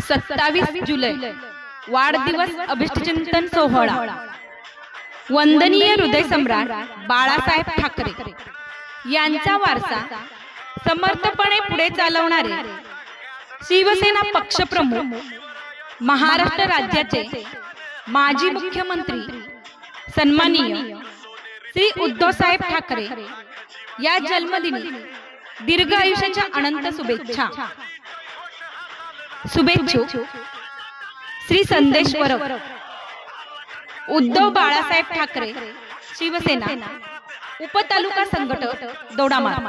सत्तावीस जुलै वाढदिवस अभिष्टचिंतन सोहळा. वंदनीय हृदय सम्राट बाळासाहेब ठाकरे यांचा वारसा समर्थपणे पुढे चालवणारे शिवसेना पक्षप्रमुख महाराष्ट्र राज्याचे माजी मुख्यमंत्री सन्माननीय श्री उद्धवसाहेब ठाकरे या जन्मदिनी दीर्घ आयुष्याच्या अनंत शुभेच्छा. शुभेच्छुक श्री संदेश वरव उद्धव बाळासाहेब ठाकरे शिवसेना उपतालुका संघटक दोडामार्ग